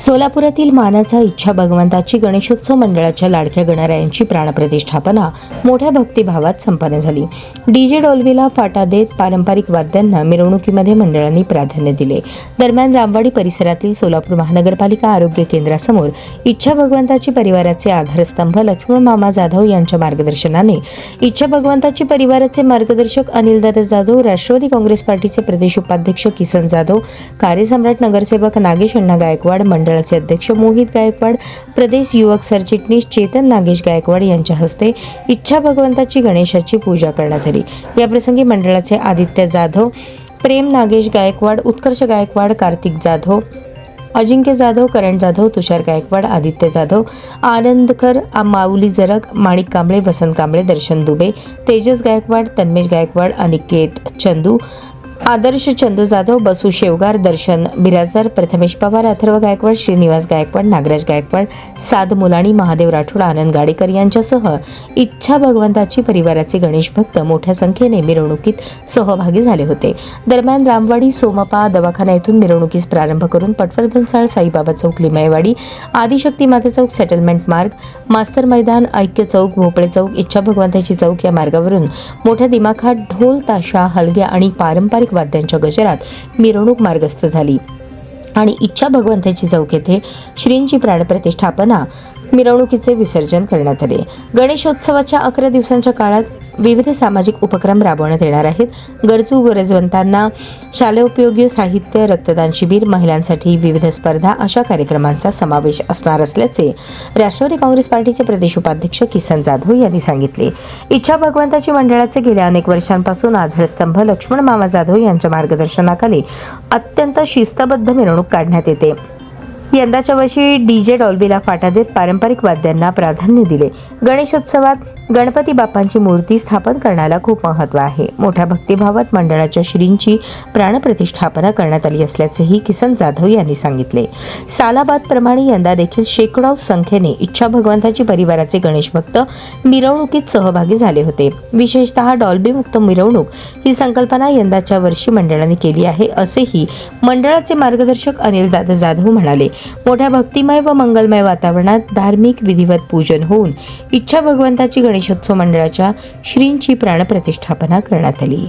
सोलापुरातील मानाचा इच्छा भगवंताची गणेशोत्सव मंडळाच्या लाडक्या गणरायांची प्राणप्रतिष्ठापना मोठ्या भक्तिभावात संपन्न झाली. डीजे डॉल्बीला फाटा देत पारंपरिक वाद्यांना मिरवणुकीमध्ये मंडळांनी प्राधान्य दिले. दरम्यान रामवाडी परिसरातील सोलापूर महानगरपालिका आरोग्य केंद्रासमोर इच्छा भगवंताची परिवाराचे आधारस्तंभ लक्ष्मण मामा जाधव यांच्या मार्गदर्शनाने इच्छा भगवंताची परिवाराचे मार्गदर्शक अनिलदादा जाधव राष्ट्रवादी काँग्रेस पार्टीचे प्रदेश उपाध्यक्ष किसन जाधव कार्यसम्राट नगरसेवक नागेश अण्णा गायकवाड मंडळ मंडळाचे अध्यक्ष मोहित गायकवाड प्रदेश युवक सरचिटणीस चेतन नागेश गायकवाड यांच्या हस्ते इच्छा भगवंताची गणेशाची पूजा करण्यात आली. याप्रसंगी मंडळाचे आदित्य जाधव प्रेम नागेश गायकवाड उत्कर्ष गायकवाड कार्तिक जाधव अजिंक्य जाधव करण जाधव तुषार गायकवाड आदित्य जाधव आनंदकर माऊली जरक माणिक कांबळे वसंत कांबळे दर्शन दुबे तेजस गायकवाड तन्मेश गायकवाड अनिकेत चंदू आदर्श चंदू जाधव बसू शेवगार दर्शन बिराजदार प्रथमेश पवार अथर्व गायकवाड श्रीनिवास गायकवाड नागराज गायकवाड साद मुलाणी महादेव राठोड आनंद गाडेकर यांच्यासह इच्छा भगवंताची परिवाराचे गणेश भक्त मोठ्या संख्येने मिरवणुकीत सहभागी झाले होते. दरम्यान रामवाडी सोमपा दवाखाना येथून मिरवणुकीस प्रारंभ करून पटवर्धनसाळ साईबाबा चौक लिमायवाडी आदिशक्ती माता चौक सेटलमेंट मार्ग मास्तर मैदान ऐक्य चौक भोपळे चौक इच्छा भगवंताची चौक या मार्गावरून मोठ्या दिमाखात ढोल ताशा हलग्या आणि पारंपरिक वाद्यांच्या गजरात मिरवणूक मार्गस्थ झाली. आणि इच्छा भगवंताची चौक येथे श्रींची प्राणप्रतिष्ठापना मिरवणुकीचे विसर्जन करण्यात आले. गणेशोत्सवाच्या अकरा दिवसांच्या काळात विविध सामाजिक उपक्रम राबवण्यात येणार आहेत. गरजू गरजवंतांना शालेयोपयोगी साहित्य रक्तदान शिबिर महिलांसाठी विविध स्पर्धा अशा कार्यक्रमांचा समावेश असणार असल्याचे राष्ट्रवादी काँग्रेस पार्टीचे प्रदेश उपाध्यक्ष किसन जाधव यांनी सांगितले. इच्छा भगवंताची मंडळाचे गेल्या अनेक वर्षांपासून आधारस्तंभ लक्ष्मण मामा जाधव यांच्या मार्गदर्शनाखाली अत्यंत शिस्तबद्ध मिरवणूक काढण्यात येते. यंदाच्या वर्षी डी जे डॉल्बीला फाटा देत पारंपरिक वाद्यांना प्राधान्य दिले. गणेशोत्सवात गणपती बाप्पांची मूर्ती स्थापन करण्याला खूप महत्त्व आहे. मोठ्या भक्तिभावात मंडळाच्या श्रींची प्राणप्रतिष्ठापना करण्यात आली असल्याचेही किसन जाधव यांनी सांगितले. सालाबाद प्रमाणे यंदा देखील शेकडो संख्येने इच्छा भगवंताची परिवाराचे गणेश भक्त मिरवणुकीत सहभागी झाले होते. विशेषतः डॉल्बी मुक्त मिरवणूक ही संकल्पना यंदाच्या वर्षी मंडळाने केली आहे असेही मंडळाचे मार्गदर्शक अनिलदादा जाधव म्हणाले. मोठ्या भक्तिमय व मंगलमय वातावरणात धार्मिक विधिवत पूजन होऊन इच्छा भगवंताची गणेश गणेशोत्सव मंडळाच्या श्रींची प्राणप्रतिष्ठापना करण्यात आली.